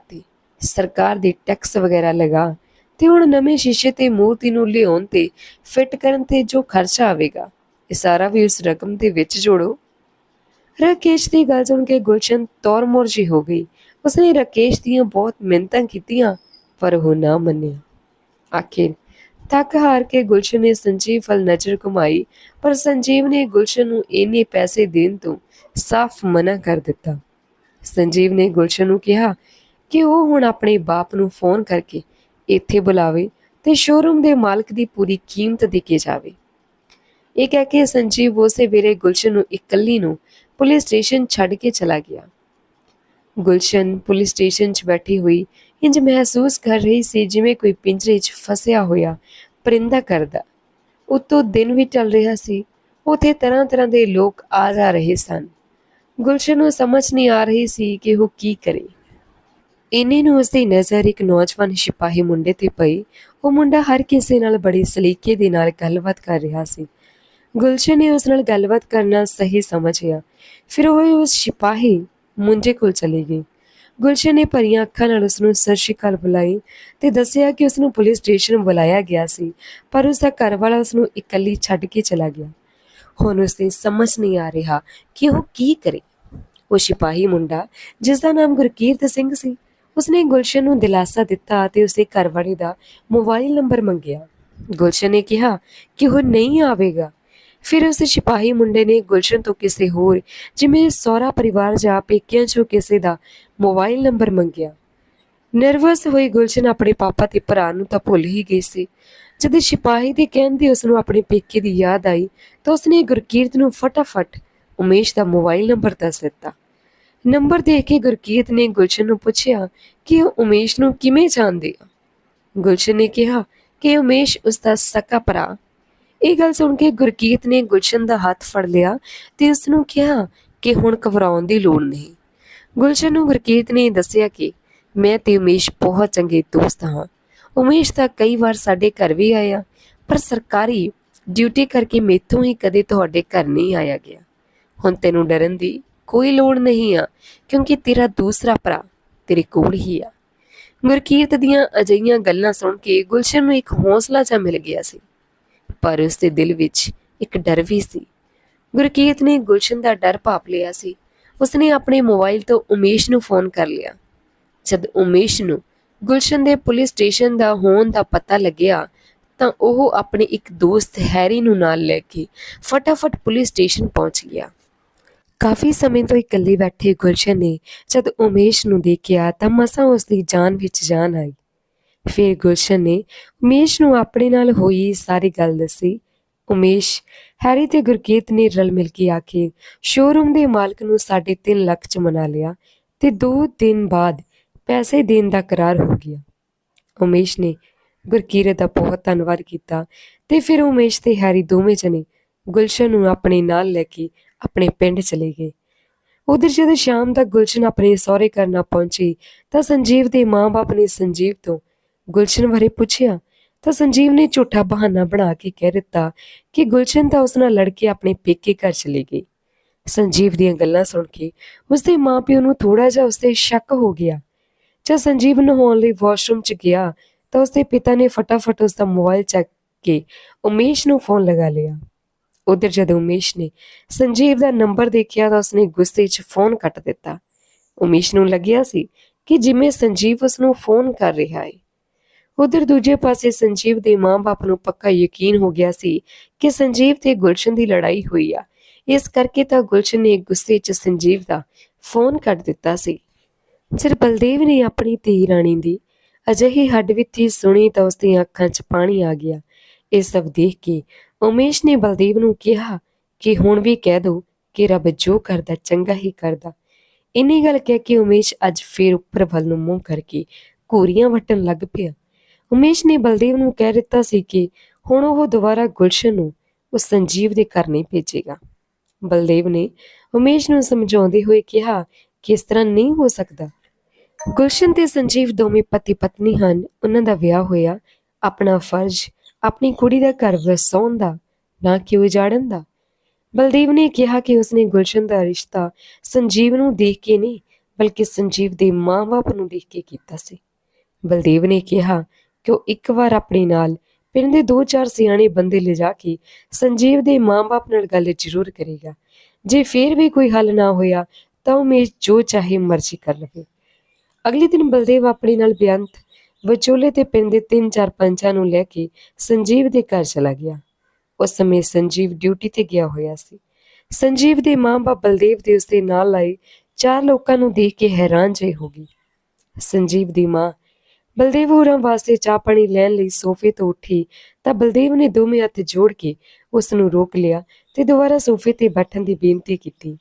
ਸਰਕਾਰ ਦੇ ਟੈਕਸ ਵਗੈਰਾ ਲਗਾ ਤੇ ਹੁਣ ਨਵੇਂ ਸ਼ੀਸ਼ੇ ਤੇ ਮੂਰਤੀ ਨੂੰ ਲਿਆਉਣ ਤੇ ਫਿੱਟ ਕਰਨ ਤੇ ਜੋ ਖਰਚਾ ਆਵੇਗਾ, ਇਹ ਸਾਰਾ ਵੀ ਉਸ ਰਕਮ ਦੇ ਵਿੱਚ ਜੋੜੋ। ਰਾਕੇਸ਼ ਦੀ ਗੱਲ ਸੁਣ ਕੇ ਗੁਲਸ਼ਨ ਤੌਰ ਜੀ ਹੋ ਗਈ। ਉਸਨੇ ਰਾਕੇਸ਼ ਦੀਆਂ ਬਹੁਤ ਮਿੰਨਤਾਂ ਕੀਤੀਆਂ, ਪਰ ਉਹ ਨਾ ਮੰਨਿਆ। ਆਖਿਰ ਥੱਕ ਹਾਰ ਕੇ ਗੁਲਸ਼ਨ ਨੇ ਸੰਜੀਵ ਵੱਲ ਨਜ਼ਰ ਘੁਮਾਈ, ਪਰ ਸੰਜੀਵ ਨੇ ਗੁਲਸ਼ਨ ਨੂੰ ਇੰਨੇ ਪੈਸੇ ਦੇਣ ਤੋਂ ਸਾਫ਼ ਮਨਾ ਕਰ ਦਿੱਤਾ। ਸੰਜੀਵ ਨੇ ਗੁਲਸ਼ਨ ਨੂੰ ਕਿਹਾ ਕਿ ਉਹ ਹੁਣ ਆਪਣੇ ਬਾਪ ਨੂੰ ਫੋਨ ਕਰਕੇ ਇੱਥੇ ਬੁਲਾਵੇ ਤੇ ਸ਼ੋਰੂਮ ਦੇ ਮਾਲਕ ਦੀ ਪੂਰੀ ਕੀਮਤ ਦੇ ਕੇ ਜਾਵੇ। ਇਹ ਕਹਿ ਕੇ ਸੰਜੀਵ ਉਸੇ ਵੇਲੇ ਗੁਲਸ਼ਨ ਨੂੰ ਇਕੱਲੀ ਨੂੰ ਪੁਲਿਸ ਸਟੇਸ਼ਨ ਛੱਡ ਕੇ ਚਲਾ ਗਿਆ। ਗੁਲਸ਼ਨ ਪੁਲਿਸ ਸਟੇਸ਼ਨ 'ਚ ਬੈਠੀ ਹੋਈ ਇੰਜ ਮਹਿਸੂਸ ਕਰ ਰਹੀ ਸੀ ਜਿਵੇਂ ਕੋਈ ਪਿੰਜਰੇ 'ਚ ਫਸਿਆ ਹੋਇਆ ਪਰਿੰਦਾ ਕਰਦਾ। ਉਤੋਂ ਦਿਨ ਵੀ ਚੱਲ ਰਿਹਾ ਸੀ। ਉਥੇ ਤਰ੍ਹਾਂ ਤਰ੍ਹਾਂ ਦੇ ਲੋਕ ਆ ਜਾ ਰਹੇ ਸਨ। ਗੁਲਸ਼ਨ ਨੂੰ ਸਮਝ ਨਹੀਂ ਆ ਰਹੀ ਸੀ ਕਿ ਉਹ ਕੀ ਕਰੇ। ਇੰਨੇ ਨੂੰ ਉਸਦੀ ਨਜ਼ਰ ਇੱਕ ਨੌਜਵਾਨ ਸਿਪਾਹੀ ਮੁੰਡੇ ਤੇ ਪਈ। ਉਹ ਮੁੰਡਾ ਹਰ ਕਿਸੇ ਨਾਲ ਬੜੀ ਸਲੀਕੇ ਦੇ ਨਾਲ ਗੱਲਬਾਤ ਕਰ ਰਿਹਾ ਸੀ। ਗੁਲਸ਼ਨ ਨੇ ਉਸ ਨਾਲ ਗੱਲਬਾਤ ਕਰਨਾ ਸਹੀ ਸਮਝਿਆ ਫਿਰ ਉਹ ਉਸ ਸਿਪਾਹੀ ਮੁੰਡੇ ਕੋਲ ਚਲੀ ਗਈ। ਗੁਲਸ਼ਨ ਨੇ ਭਰੀਆਂ ਅੱਖਾਂ ਨਾਲ ਉਸ ਨੂੰ ਸਤਿ ਸ਼੍ਰੀ ਅਕਾਲ ਬੁਲਾਈ ਤੇ ਦੱਸਿਆ ਕਿ ਉਸ ਨੂੰ ਪੁਲਿਸ ਸਟੇਸ਼ਨ ਬੁਲਾਇਆ ਗਿਆ ਸੀ, ਪਰ ਉਸ ਦਾ ਘਰ ਵਾਲਾ ਉਸ ਨੂੰ ਇਕੱਲੀ ਛੱਡ ਕੇ ਚਲਾ ਗਿਆ। ਹੁਣ ਉਸ ਦੀ ਸਮਝ ਨਹੀਂ ਆ ਰਿਹਾ ਕਿ ਉਹ ਕੀ ਕਰੇ। ਉਹ ਸਿਪਾਹੀ ਮੁੰਡਾ ਜਿਸ ਦਾ ਨਾਮ ਗੁਰਕੀਰਤ ਸਿੰਘ ਸੀ, ਉਸਨੇ ਗੁਲਸ਼ਨ ਨੂੰ ਦਿਲਾਸਾ ਦਿੱਤਾ ਤੇ ਉਸੇ ਘਰਵਾਲੇ ਦਾ ਮੋਬਾਈਲ ਨੰਬਰ ਮੰਗਿਆ। ਗੁਲਸ਼ਨ ਨੇ ਕਿਹਾ ਕਿ ਉਹ ਨਹੀਂ ਆਵੇਗਾ। ਫਿਰ ਉਸ ਸਿਪਾਹੀ ਮੁੰਡੇ ਨੇ ਗੁਲਸ਼ਨ ਤੋਂ ਕਿਸੇ ਹੋਰ, ਜਿਵੇਂ ਸਹੁਰਾ ਪਰਿਵਾਰ ਜਾਂ ਪੇਕਿਆਂ ਚੋਂ ਕਿਸੇ ਦਾ ਮੋਬਾਈਲ ਨੰਬਰ ਮੰਗਿਆ। ਨਰਵਸ ਹੋਈ ਗੁਲਸ਼ਨ ਆਪਣੇ ਪਾਪਾ ਤੇ ਭਰਾ ਨੂੰ ਤਾਂ ਭੁੱਲ ਹੀ ਗਈ ਸੀ। ਜਦ ਸਿਪਾਹੀ ਦੇ ਕਹਿਣ ਤੇ ਉਸ ਨੂੰ ਆਪਣੇ ਪੇਕੇ ਦੀ ਯਾਦ ਆਈ, ਤਾਂ ਉਸਨੇ ਗੁਰਕੀਰਤ ਨੂੰ ਫਟਾਫਟ ਉਮੇਸ਼ ਦਾ ਮੋਬਾਈਲ ਨੰਬਰ ਦੱਸ ਦਿੱਤਾ। ਨੰਬਰ ਦੇਖ ਕੇ ਗੁਰਕੀਰਤ ਨੇ ਗੁਲਸ਼ਨ ਨੂੰ ਪੁੱਛਿਆ ਕਿ ਉਹ ਉਮੇਸ਼ ਨੂੰ ਕਿਵੇਂ ਜਾਣਦੇ ਆ। ਗੁਲਸ਼ਨ ਨੇ ਕਿਹਾ ਕਿ ਉਮੇਸ਼ ਉਸ ਦਾ ਸਕਾ ਭਰਾ ਇਹ ਗੱਲ ਸੁਣ ਕੇ ਗੁਰਕੀਰਤ ਨੇ ਗੁਲਸ਼ਨ ਦਾ ਹੱਥ ਫੜ ਲਿਆ ਤੇ ਉਸ ਨੂੰ ਕਿਹਾ ਕਿ ਹੁਣ ਘਬਰਾਉਣ ਦੀ ਲੋੜ ਨਹੀਂ। ਗੁਲਸ਼ਨ ਨੂੰ ਗੁਰਕੀਰਤ ਨੇ ਦੱਸਿਆ ਕਿ ਮੈਂ ਤੇ ਉਮੇਸ਼ ਬਹੁਤ ਚੰਗੇ ਦੋਸਤ ਹਾਂ। ਉਮੇਸ਼ ਤਾਂ ਕਈ ਵਾਰ ਸਾਡੇ ਘਰ ਵੀ ਆਇਆ, ਪਰ ਸਰਕਾਰੀ ਡਿਊਟੀ ਕਰਕੇ ਮੇਥੋਂ ਹੀ ਕਦੇ ਤੁਹਾਡੇ ਘਰ ਨਹੀਂ ਆਇਆ ਗਿਆ। ਹੁਣ ਤੈਨੂੰ ਡਰਨ ਦੀ ਕੋਈ ਲੋੜ ਨਹੀਂ ਆ, ਕਿਉਂਕਿ ਤੇਰਾ ਦੂਸਰਾ ਭਰਾ ਤੇਰੇ ਕੋਲ ਹੀ ਆ। ਗੁਰਕੀਰਤ ਦੀਆਂ ਅਜਈਆਂ ਗੱਲਾਂ ਸੁਣ ਕੇ ਗੁਲਸ਼ਨ ਨੂੰ ਇੱਕ ਹੌਸਲਾ ਜਾ ਮਿਲ ਗਿਆ ਸੀ। ਪਰ ਉਸ ਦੇ ਦਿਲ ਵਿੱਚ ਇੱਕ ਡਰ ਵੀ ਸੀ। ਗੁਰਕੀਰਤ ਨੇ ਗੁਲਸ਼ਨ ਦਾ ਡਰ ਭਾਪ ਲਿਆ ਸੀ। ਉਸਨੇ ਆਪਣੇ ਮੋਬਾਈਲ ਤੋਂ ਉਮੇਸ਼ ਨੂੰ ਫੋਨ ਕਰ ਲਿਆ। ਜਦ ਉਮੇਸ਼ ਨੂੰ ਗੁਲਸ਼ਨ ਦੇ ਪੁਲਿਸ ਸਟੇਸ਼ਨ ਦਾ ਹੋਣ ਦਾ ਪਤਾ ਲੱਗਿਆ, ਤਾਂ ਉਹ ਆਪਣੇ ਇੱਕ ਦੋਸਤ ਹੈਰੀ ਨੂੰ ਨਾਲ ਲੈ ਕੇ ਫਟਾਫਟ ਪੁਲਿਸ ਸਟੇਸ਼ਨ ਪਹੁੰਚ ਗਿਆ। ਕਾਫੀ ਸਮੇਂ ਤੋਂ ਇਕੱਲੇ ਬੈਠੇ ਗੁਲਸ਼ਨ ਨੇ ਜਦ ਉਮੇਸ਼ ਨੂੰ ਦੇਖਿਆ, ਤਾਂ ਮਸਾਂ ਉਸ ਦੀ ਜਾਨ ਵਿੱਚ ਜਾਨ ਆਈ। ਫਿਰ ਗੁਲਸ਼ਨ ਨੇ ਉਮੇਸ਼ ਨੂੰ ਆਪਣੇ ਨਾਲ ਹੋਈ ਸਾਰੀ ਗੱਲ ਦੱਸੀ। ਉਮੇਸ਼, ਹੈਰੀ ਤੇ ਗੁਰਕੀਤ ਨੇ ਰਲ ਮਿਲ ਕੇ ਆਖੇ ਸ਼ੋਰੂਮ ਦੇ ਮਾਲਕ ਨੂੰ 3.5 ਲੱਖ ਚ ਮਨਾ ਲਿਆ ਤੇ 2 ਦਿਨ ਬਾਅਦ ਪੈਸੇ ਦੇਣ ਦਾ ਕਰਾਰ ਹੋ ਗਿਆ। ਉਮੇਸ਼ ਨੇ ਗੁਰਕੀਰਤ ਦਾ ਬਹੁਤ ਧੰਨਵਾਦ ਕੀਤਾ ਤੇ ਫਿਰ ਉਮੇਸ਼ ਤੇ ਹੈਰੀ ਦੋਵੇਂ ਜਣੇ ਗੁਲਸ਼ਨ ਨੂੰ ਆਪਣੇ ਨਾਲ ਲੈ ਕੇ ਆਪਣੇ ਪਿੰਡ ਚਲੇ ਗਏ। ਉਧਰ ਜਦੋਂ ਸ਼ਾਮ ਤੱਕ ਗੁਲਸ਼ਨ ਆਪਣੇ ਸਹੁਰੇ ਘਰ ਨਾ ਪਹੁੰਚੀ ਤਾਂ ਸੰਜੀਵ ਦੇ ਮਾਂ-ਬਾਪ ਨੇ ਸੰਜੀਵ ਤੋਂ ਗੁਲਸ਼ਨ ਬਾਰੇ ਪੁੱਛਿਆ ਤਾਂ ਸੰਜੀਵ ਨੇ ਝੂਠਾ ਬਹਾਨਾ ਬਣਾ ਕੇ ਕਹਿ ਦਿੱਤਾ ਕਿ ਗੁਲਸ਼ਨ ਤਾਂ ਉਸ ਨਾਲ ਲੜ ਕੇ ਆਪਣੇ ਪੇਕੇ ਘਰ ਚਲੀ ਗਈ ਸੰਜੀਵ ਦੀਆਂ ਗੱਲਾਂ ਸੁਣ ਕੇ ਉਸਦੇ ਮਾਪਿਓ ਨੂੰ ਥੋੜਾ ਜਿਹਾ ਉਸਤੇ ਸ਼ੱਕ ਹੋ ਗਿਆ। ਜਦ ਸੰਜੀਵ ਨਹਾਉਣ ਲਈ ਵਾਸ਼ਰੂਮ 'ਚ ਗਿਆ ਤਾਂ ਉਸਦੇ ਪਿਤਾ ਨੇ ਫਟਾਫਟ ਉਸ ਦਾ ਮੋਬਾਈਲ ਚੱਕ ਕੇ ਉਮੇਸ਼ ਨੂੰ ਫੋਨ ਲਗਾ ਲਿਆ। ਉਧਰ ਜਦ ਉਮੇਸ਼ ਨੇ ਸੰਜੀਵ ਦਾ ਨੰਬਰ ਦੇਖਿਆ ਤਾਂ ਉਸਨੇ ਗੁੱਸੇ 'ਚ ਫੋਨ ਕੱਟ ਦਿੱਤਾ। ਉਮੇਸ਼ ਨੂੰ ਲੱਗਿਆ ਸੀ ਕਿ ਜਿਵੇਂ ਸੰਜੀਵ ਉਸ ਨੂੰ ਫੋਨ ਕਰ ਰਿਹਾ ਹੈ ਉਧਰ ਦੂਜੇ ਪਾਸੇ ਸੰਜੀਵ ਦੇ ਮਾਂ-ਬਾਪ ਨੂੰ ਪੱਕਾ ਯਕੀਨ ਹੋ ਗਿਆ ਸੀ ਕਿ ਸੰਜੀਵ ਤੇ ਗੁਲਸ਼ਨ ਦੀ ਲੜਾਈ ਹੋਈ ਆ। ਇਸ ਕਰਕੇ ਤਾਂ ਗੁਲਸ਼ਨ ਨੇ ਗੁੱਸੇ 'ਚ ਸੰਜੀਵ ਦਾ ਫੋਨ ਕੱਟ ਦਿੱਤਾ ਸੀ। ਜਦ ਬਲਦੇਵ ਨੇ ਆਪਣੀ ਧੀ ਰਾਣੀ ਦੀ ਅਜਿਹੀ ਹੱਡਵਿੱਤੀ ਸੁਣੀ ਤਾਂ ਉਸ ਦੀਆਂ ਅੱਖਾਂ 'ਚ ਪਾਣੀ ਆ ਗਿਆ। ਇਹ ਸਭ ਦੇਖ ਕੇ ਉਮੇਸ਼ ਨੇ ਬਲਦੇਵ ਨੂੰ ਕਿਹਾ ਕਿ ਹੁਣ ਵੀ ਕਹਿ ਦੋ ਕਿ ਰੱਬ ਜੋ ਕਰਦਾ ਚੰਗਾ ਹੀ ਕਰਦਾ। ਇੰਨੀ ਗੱਲ ਕਹਿ ਕੇ ਉਮੇਸ਼ ਅੱਜ ਫੇਰ ਉੱਪਰ ਵੱਲ ਨੂੰ ਮੂੰਹ ਕਰਕੇ ਘੂਰੀਆਂ ਵਟਣ ਲੱਗ ਪਿਆ। ਉਮੇਸ਼ ਨੇ ਬਲਦੇਵ ਨੂੰ ਕਹਿ ਦਿੱਤਾ ਸੀ ਕਿ ਹੁਣ ਉਹ ਦੁਬਾਰਾ ਗੁਲਸ਼ਨ ਨੂੰ ਉਸ ਸੰਜੀਵ ਦੇ ਘਰ ਨਹੀਂ ਭੇਜੇਗਾ। ਬਲਦੇਵ ਨੇ ਉਮੇਸ਼ ਨੂੰ ਸਮਝਾਉਂਦੇ ਹੋਏ ਕਿਹਾ ਕਿ ਇਸ ਤਰ੍ਹਾਂ ਨਹੀਂ ਹੋ ਸਕਦਾ। ਗੁਲਸ਼ਨ ਤੇ ਸੰਜੀਵ ਦੋਵੇਂ ਪਤੀ ਪਤਨੀ ਹਨ। ਉਹਨਾਂ ਦਾ ਵਿਆਹ ਹੋਇਆ। ਆਪਣਾ ਫਰਜ਼ ਆਪਣੀ ਕੁੜੀ ਦਾ ਘਰ ਵਸਾਉਣ ਦਾ, ਨਾ ਕਿ ਉਜਾੜਨ ਦਾ। ਬਲਦੇਵ ਨੇ ਕਿਹਾ ਕਿ ਉਸਨੇ ਗੁਲਸ਼ਨ ਦਾ ਰਿਸ਼ਤਾ ਸੰਜੀਵ ਨੂੰ ਦੇਖ ਕੇ ਨਹੀਂ, ਬਲਕਿ ਸੰਜੀਵ ਦੇ ਮਾਂ-ਬਾਪ ਨੂੰ ਦੇਖ ਕੇ ਕੀਤਾ ਸੀ। ਬਲਦੇਵ ਨੇ ਕਿਹਾ ਕਿ ਉਹ ਇੱਕ ਵਾਰ ਆਪਣੇ ਨਾਲ? ਪਿੰਡ ਦੇ ਦੋ ਚਾਰ ਸਿਆਣੇ ਬੰਦੇ ਲਿਜਾ ਕੇ ਸੰਜੀਵ ਦੇ ਮਾਂ-ਬਾਪ ਨਾਲ ਗੱਲ ਜ਼ਰੂਰ ਕਰੇਗਾ। ਜੇ ਫੇਰ ਵੀ ਕੋਈ ਹੱਲ ਨਾ ਹੋਇਆ, ਤਾਂ ਉਹ ਮੇਂ ਜੋ ਚਾਹੇ ਮਰਜ਼ੀ ਕਰ ਲਵੇ। ਅਗਲੇ ਦਿਨ ਬਲਦੇਵ ਆਪਣੇ ਨਾਲ ਬੇਅੰਤ ਵਿਚੋਲੇ ਤੇ ਪਿੰਡ ਦੇ ਤਿੰਨ ਚਾਰ ਪੰਚਾਂ ਨੂੰ ਲੈ ਕੇ ਸੰਜੀਵ ਦੇ ਘਰ ਚਲਾ ਗਿਆ। ਉਸ ਸਮੇਂ ਸੰਜੀਵ ਡਿਊਟੀ ਤੇ ਗਿਆ ਹੋਇਆ ਸੀ। ਸੰਜੀਵ ਦੇ ਮਾਂ-ਬਾਪ ਬਲਦੇਵ ਦੇ ਉਸਦੇ ਨਾਲ ਆਏ ਚਾਰ ਲੋਕਾਂ ਨੂੰ ਦੇਖ ਕੇ ਹੈਰਾਨ ਜਿਹੇ ਹੋ ਗਈ ਸੰਜੀਵ ਦੀ ਮਾਂ ਬਲਦੇਵ ਹੋਰਾਂ ਵਾਸਤੇ ਚਾਹ ਪਾਣੀ ਲੈਣ ਲਈ ਸੋਫੇ ਤੋਂ ਉੱਠੀ ਤਾਂ ਬਲਦੇਵ ਨੇ ਦੋਵੇਂ ਹੱਥ ਜੋੜ ਕੇ ਉਸ ਨੂੰ ਰੋਕ ਲਿਆ ਤੇ ਦੁਬਾਰਾ ਸੋਫੇ ਤੇ ਬੈਠਣ ਦੀ ਬੇਨਤੀ ਕੀਤੀ।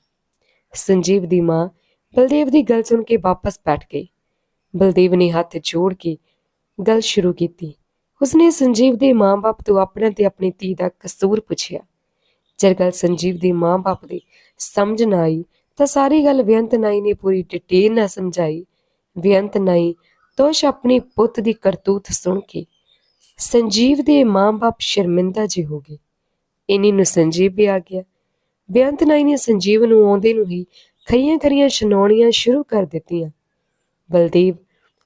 ਸੰਜੀਵ ਦੀ ਮਾਂ ਬਲਦੇਵ ਦੀ ਗੱਲ ਸੁਣ ਕੇ ਵਾਪਸ ਬੈਠ ਗਈ। ਬਲਦੇਵ ਨੇ ਹੱਥ ਜੋੜ ਕੇ ਗੱਲ ਸ਼ੁਰੂ ਕੀਤੀ। ਉਸਨੇ ਸੰਜੀਵ ਦੇ ਮਾਂ-ਬਾਪ ਤੋਂ ਆਪਣਾ ਤੇ ਆਪਣੀ ਧੀ ਦਾ ਕਸੂਰ ਪੁੱਛਿਆ। ਜਦ ਗੱਲ ਸੰਜੀਵ ਦੇ ਮਾਂ-ਬਾਪ ਦੀ ਸਮਝ ਨਾ ਆਈ ਤਾਂ ਸਾਰੀ ਗੱਲ ਬੇਅੰਤ ਨਾਈ ਨੇ ਪੂਰੀ ਡਿਟੇਲ ਨਾਲ ਸਮਝਾਈ। ਬੇਅੰਤ ਨਾਈ ਤੋਸ਼ ਆਪਣੇ ਪੁੱਤ ਦੀ ਕਰਤੂਤ ਸੁਣ ਕੇ ਸੰਜੀਵ ਦੇ ਮਾਂ-ਬਾਪ ਸ਼ਰਮਿੰਦਾ ਜੇ ਹੋ ਗਏ। ਇਨੀ ਨੂੰ ਸੰਜੀਵ ਵੀ ਆ ਗਿਆ। ਬੇਅੰਤ ਨਾਈ ਨੇ ਸੰਜੀਵ ਨੂੰ ਆਉਂਦੇ ਨੂੰ ਹੀ ਖਈਆਂ ਖਰੀਆਂ ਸੁਣਾਉਣੀਆਂ ਸ਼ੁਰੂ ਕਰ ਦਿੱਤੀਆਂ। ਬਲਦੇਵ,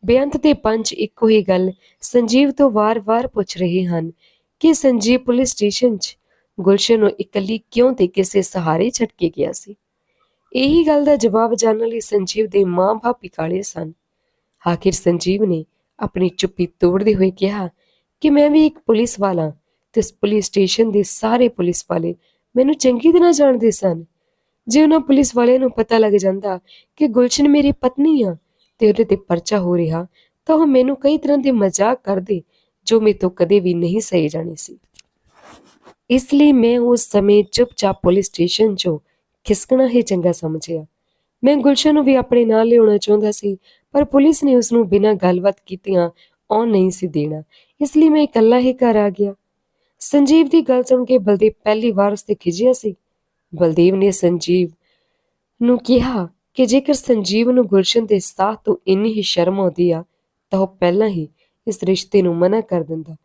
ਬੇਅੰਤ ਤੇ ਪੰਚ ਇੱਕੋ ਹੀ ਗੱਲ ਸੰਜੀਵ ਤੋਂ ਵਾਰ-ਵਾਰ ਪੁੱਛ ਰਹੇ ਹਨ ਕਿ ਸੰਜੀਵ ਪੁਲਿਸ ਸਟੇਸ਼ਨ 'ਚ ਗੁਲਸ਼ਨ ਨੂੰ ਇਕੱਲੀ ਕਿਉਂ ਤੇ ਕਿਸੇ ਸਹਾਰੇ ਛੱਡ ਕੇ ਗਿਆ ਸੀ? ਇਹੀ ਗੱਲ ਦਾ ਜਵਾਬ ਜਾਣਨ ਲਈ ਸੰਜੀਵ ਦੇ ਮਾਂ-ਬਾਪ ਪਿਕਾਲੇ ਸਨ। ਆਖਿਰ ਸੰਜੀਵ ਨੇ ਆਪਣੀ ਚੁੱਪੀ ਤੋੜਦੇ ਹੋਏ ਕਿਹਾ ਕਿ ਮੈਂ ਵੀ ਇੱਕ ਪੁਲਿਸ ਵਾਲਾ ਤੇ ਇਸ ਪੁਲਿਸ ਸਟੇਸ਼ਨ ਦੇ ਸਾਰੇ ਪੁਲਿਸ ਵਾਲੇ ਮੈਨੂੰ ਚੰਗੀ ਤਰ੍ਹਾਂ ਜਾਣਦੇ ਸਨ। ਜੇ ਉਹਨਾਂ ਪੁਲਿਸ ਵਾਲਿਆਂ ਨੂੰ ਪਤਾ ਲੱਗ ਜਾਂਦਾ ਕਿ ਗੁਲਸ਼ਨ ਮੇਰੀ ਪਤਨੀ ਆ ਤੇ ਉਹਦੇ ਤੇ ਪਰਚਾ ਹੋ ਰਿਹਾ, ਤਾਂ ਉਹ ਮੈਨੂੰ ਕਈ ਤਰ੍ਹਾਂ ਦੇ ਮਜ਼ਾਕ ਕਰਦੇ ਜੋ ਮੇਰੇ ਤੋਂ ਕਦੇ ਵੀ ਨਹੀਂ ਸਹੀ ਜਾਣੀ ਸੀ। ਇਸ ਲਈ ਮੈਂ ਉਸ ਸਮੇਂ ਚੁੱਪਚਾਪ ਪੁਲਿਸ ਸਟੇਸ਼ਨ 'ਚੋਂ ਖਿਸਕਣਾ ਹੀ ਚੰਗਾ ਸਮਝਿਆ। ਮੈਂ ਗੁਲਸ਼ਨ ਨੂੰ ਵੀ ਆਪਣੇ ਨਾਲ ਲਿਆਉਣਾ ਚਾਹੁੰਦਾ ਸੀ ਪਰ ਪੁਲਿਸ ਨੇ ਉਸ ਨੂੰ ਬਿਨਾਂ ਗੱਲਬਾਤ ਕੀਤਿਆਂ ਆਉਣ ਨਹੀਂ ਸੀ ਦੇਣਾ। ਇਸ ਲਈ ਮੈਂ ਇਕੱਲਾ ਹੀ ਘਰ ਆ ਗਿਆ। ਸੰਜੀਵ ਦੀ ਗੱਲ ਸੁਣ ਕੇ ਬਲਦੇਵ ਪਹਿਲੀ ਵਾਰ ਉਸ ਤੇ ਖਿਜਿਆ ਸੀ। ਬਲਦੇਵ ਨੇ ਸੰਜੀਵ ਨੂੰ ਕਿਹਾ ਕਿ ਜੇਕਰ ਸੰਜੀਵ ਨੂੰ ਗੁਲਸ਼ਨ ਦੇ ਸਾਥ ਤੋਂ ਇੰਨੀ ਹੀ ਸ਼ਰਮ ਆਉਂਦੀ ਆ, ਤਾਂ ਉਹ ਪਹਿਲਾਂ ਹੀ ਇਸ ਰਿਸ਼ਤੇ ਨੂੰ ਮਨਾ ਕਰ ਦਿੰਦਾ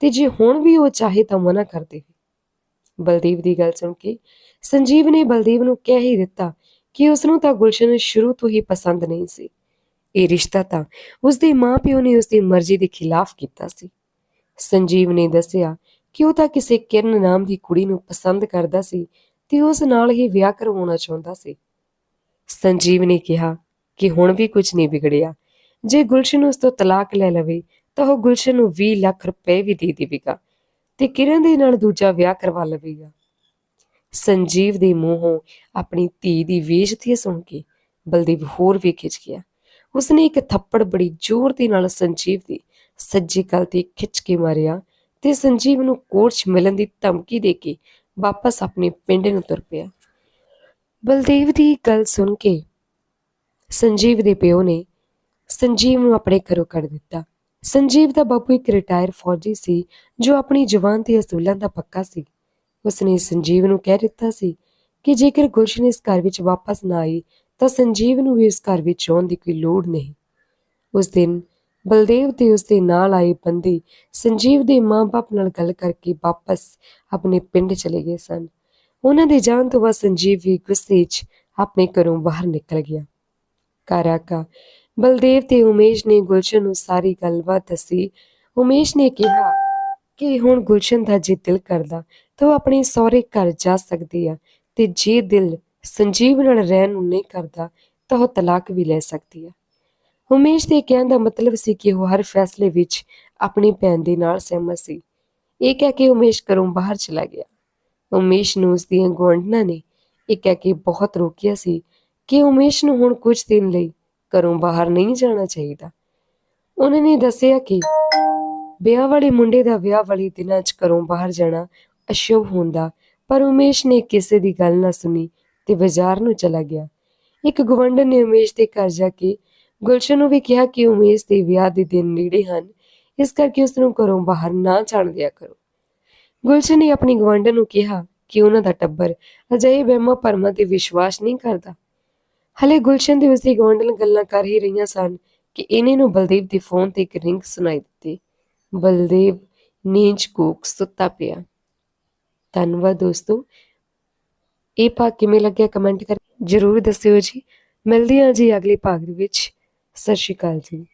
ਤੇ ਜੇ ਹੁਣ ਵੀ ਉਹ ਚਾਹੇ ਤਾਂ ਮਨਾ ਕਰ ਦੇਵੇ। ਬਲਦੇਵ ਦੀ ਗੱਲ ਸੁਣ ਕੇ ਸੰਜੀਵ ਨੇ ਬਲਦੇਵ ਨੂੰ ਕਹਿ ਹੀ ਦਿੱਤਾ ਕਿ ਉਸ ਨੂੰ ਤਾਂ ਗੁਲਸ਼ਨ ਸ਼ੁਰੂ ਤੋਂ ਹੀ ਪਸੰਦ ਨਹੀਂ ਸੀ। ਇਹ ਰਿਸ਼ਤਾ ਤਾਂ ਉਸਦੇ ਮਾਪਿਓ ਨੇ ਉਸਦੀ ਮਰਜ਼ੀ ਦੇ ਖਿਲਾਫ ਕੀਤਾ ਸੀ। ਸੰਜੀਵ ਨੇ ਦੱਸਿਆ ਕਿ ਉਹ ਤਾਂ ਕਿਸੇ ਕਿਰਨ ਨਾਮ ਦੀ ਕੁੜੀ ਨੂੰ ਪਸੰਦ ਕਰਦਾ ਸੀ ਤੇ ਉਸ ਨਾਲ ਹੀ ਵਿਆਹ ਕਰਵਾਉਣਾ ਚਾਹੁੰਦਾ ਸੀ। ਸੰਜੀਵ ਨੇ ਕਿਹਾ ਕਿ ਹੁਣ ਵੀ ਕੁਝ ਨਹੀਂ ਵਿਗੜਿਆ। ਜੇ ਗੁਲਸ਼ਨ ਉਸ ਤੋਂ ਤਲਾਕ ਲੈ ਲਵੇ ਤਾਂ ਉਹ ਗੁਲਸ਼ਨ ਨੂੰ 20 ਲੱਖ ਰੁਪਏ ਵੀ ਦੇ ਦੇਵੇਗਾ ਤੇ ਕਿਰਨ ਦੇ ਨਾਲ ਦੂਜਾ ਵਿਆਹ ਕਰਵਾ ਲਵੇਗਾ। ਸੰਜੀਵ ਦੇ ਮੂੰਹੋਂ ਆਪਣੀ ਧੀ ਦੀ ਬੇਇੱਜ਼ਤੀ ਸੁਣ ਕੇ ਬਲਦੇਵ ਹੋਰ ਵੀ ਖਿੱਚ ਗਿਆ। ਉਸਨੇ ਇੱਕ ਥੱਪੜ ਬੜੀ ਜ਼ੋਰ ਦੇ ਨਾਲ ਸੰਜੀਵ ਦੀ ਸੱਜੀ ਗਲ ਤੇ ਖਿੱਚ ਕੇ ਮਾਰਿਆ ਤੇ ਸੰਜੀਵ ਨੂੰ ਕੋਰਟ ਮਿਲਣ ਦੀ ਧਮਕੀ ਦੇ ਕੇ ਵਾਪਸ ਆਪਣੇ ਪਿੰਡ ਨੂੰ ਤੁਰ ਪਿਆ। ਬਲਦੇਵ ਦੀ ਗੱਲ ਸੁਣ ਕੇ ਸੰਜੀਵ ਦੇ ਪਿਓ ਨੇ ਸੰਜੀਵ ਨੂੰ ਆਪਣੇ ਘਰੋਂ ਕੱਢ ਦਿੱਤਾ। ਸੰਜੀਵ ਦਾ ਬਾਪੂ ਇੱਕ ਰਿਟਾਇਰ ਫੌਜੀ ਸੀ, ਜੋ ਆਪਣੀ ਜਵਾਨ ਤੇ ਅਸੂਲਾਂ ਦਾ ਪੱਕਾ ਸੀ। ਉਸਨੇ ਸੰਜੀਵ ਨੂੰ ਕਹਿ ਦਿੱਤਾ ਸੀ ਕਿ ਜੇਕਰ ਗੁਲਸ਼ਨ ਇਸ ਘਰ ਵਿੱਚ ਵਾਪਸ ਨਾ ਆਈ ਤਾਂ ਸੰਜੀਵ ਨੂੰ ਵੀ ਇਸ ਘਰ ਵਿੱਚ ਆਉਣ ਦੀ ਕੋਈ ਲੋੜ ਨਹੀਂ। ਉਸ ਦਿਨ ਬਲਦੇਵ ਤੇ ਉਸ ਦੇ ਨਾਲ ਆਏ ਬੰਦੇ ਸੰਜੀਵ ਦੇ ਮਾਂ-ਬਾਪ ਨਾਲ ਗੱਲ ਕਰਕੇ ਵਾਪਸ ਆਪਣੇ ਪਿੰਡ ਚਲੇ ਗਏ ਸਨ। ਉਹਨਾਂ ਦੇ ਜਾਣ ਤੋਂ ਬਾਅਦ ਸੰਜੀਵ ਵੀ ਗੁੱਸੇ 'ਚ ਆਪਣੇ ਘਰੋਂ ਬਾਹਰ ਨਿਕਲ ਗਿਆ। ਘਰ ਆ ਬਲਦੇਵ ਤੇ ਉਮੇਸ਼ ਨੇ ਗੁਲਸ਼ਨ ਨੂੰ ਸਾਰੀ ਗੱਲਬਾਤ ਦੱਸੀ। ਉਮੇਸ਼ ਨੇ ਕਿਹਾ ਕਿ ਹੁਣ ਗੁਲਸ਼ਨ ਦਾ ਜੇ ਦਿਲ ਕਰਦਾ ਤਾਂ ਉਹ ਆਪਣੇ ਸਹੁਰੇ ਘਰ ਜਾ ਸਕਦੀ ਆ ਤੇ ਜੇ ਦਿਲ ਸੰਜੀਵ ਨਾਲ ਰਹਿਣ ਨੂੰ ਨਹੀਂ ਕਰਦਾ ਤਾਂ ਉਹ ਤਲਾਕ ਵੀ ਲੈ ਸਕਦੀ ਹੈ। ਉਮੇਸ਼ ਦੇ ਕਹਿਣ ਦਾ ਮਤਲਬ ਸੀ ਕਿ ਉਹ ਹਰ ਫੈਸਲੇ ਵਿੱਚ ਆਪਣੀ ਭੈਣ ਦੇ ਨਾਲ ਸਹਿਮਤ ਸੀ। ਇਹ ਕਹਿ ਕੇ ਉਮੇਸ਼ ਘਰੋਂ ਬਾਹਰ ਚਲਾ ਗਿਆ। ਉਮੇਸ਼ ਨੂੰ ਉਸ ਦੀਆਂ ਗੁਆਂਢਣਾਂ ਨੇ ਇਹ ਕਹਿ ਕੇ ਬਹੁਤ ਰੋਕਿਆ ਸੀ ਕਿ ਉਮੇਸ਼ ਨੂੰ ਹੁਣ ਕੁਝ ਦਿਨ ਲਈ ਘਰੋਂ ਬਾਹਰ ਨਹੀਂ ਜਾਣਾ ਚਾਹੀਦਾ। ਉਹਨਾਂ ਨੇ ਦੱਸਿਆ ਕਿ ਵਿਆਹ ਵਾਲੇ ਮੁੰਡੇ ਦਾ ਵਿਆਹ ਵਾਲੇ ਦਿਨਾਂ 'ਚ ਘਰੋਂ ਬਾਹਰ ਜਾਣਾ ਅਸ਼ੁਭ ਹੁੰਦਾ, ਪਰ ਉਮੇਸ਼ ਨੇ ਕਿਸੇ ਦੀ ਗੱਲ ਨਾ ਸੁਣੀ ਤੇ ਬਾਜ਼ਾਰ ਨੂੰ ਚਲਾ ਗਿਆ। ਇੱਕ ਗਵੰਡਨ ਨੇ ਉਮੇਸ਼ ਦੇ ਘਰ ਜਾ ਕੇ ਗੁਲਸ਼ਨ ਨੂੰ ਵੀ ਕਿਹਾ ਕਿ ਉਮੇਸ਼ ਦੇ ਵਿਆਹ ਦੇ ਦਿਨ ਨੇੜੇ ਹਨ। ਇਸ ਕਰਕੇ ਉਸ ਨੂੰ ਘਰੋਂ ਬਾਹਰ ਨਾ ਜਾਣ ਦਿਆ ਕਰੋ। ਗੁਲਸ਼ਨ ਨੇ ਆਪਣੀ ਗਵੰਡਨ ਨੂੰ ਕਿਹਾ ਕਿ ਉਹਨਾਂ ਦਾ ਟੱਬਰ ਅਜਿਹੇ ਵਹਿਮਾਂ ਭਰਮਾਂ ਤੇ ਵਿਸ਼ਵਾਸ ਨਹੀਂ ਕਰਦਾ। ਹਲੇ ਗੁਲਸ਼ਨ ਦੇ ਉਸਦੀ ਗਵੰਡਨ ਗੱਲਾਂ ਕਰ ਹੀ ਰਹੀਆਂ ਸਨ ਕਿ ਇਹਨੇ ਨੂੰ ਬਲਦੇਵ ਦੇ ਫੋਨ ਤੇ ਇੱਕ ਰਿੰਗ ਸੁਣਾਈ ਦਿੱਤੀ। ਬਲਦੇਵ, ਨੀਂਜ ਕੋਕ, ਸੁੱਤਾ ਪਿਆ। ਧੰਨਵਾਦ ਦੋਸਤੋ ਇਹ ਭਾਗ ਕਿਵੇਂ ਲੱਗਿਆ ਕਮੈਂਟ ਕਰ ਜਰੂਰ ਦੱਸਿਓ ਜੀ। ਮਿਲਦੇ ਹਾਂ ਜੀ ਅਗਲੇ ਭਾਗ ਦੇ ਵਿੱਚ। ਸਤਿ ਸ਼੍ਰੀ ਅਕਾਲ ਜੀ।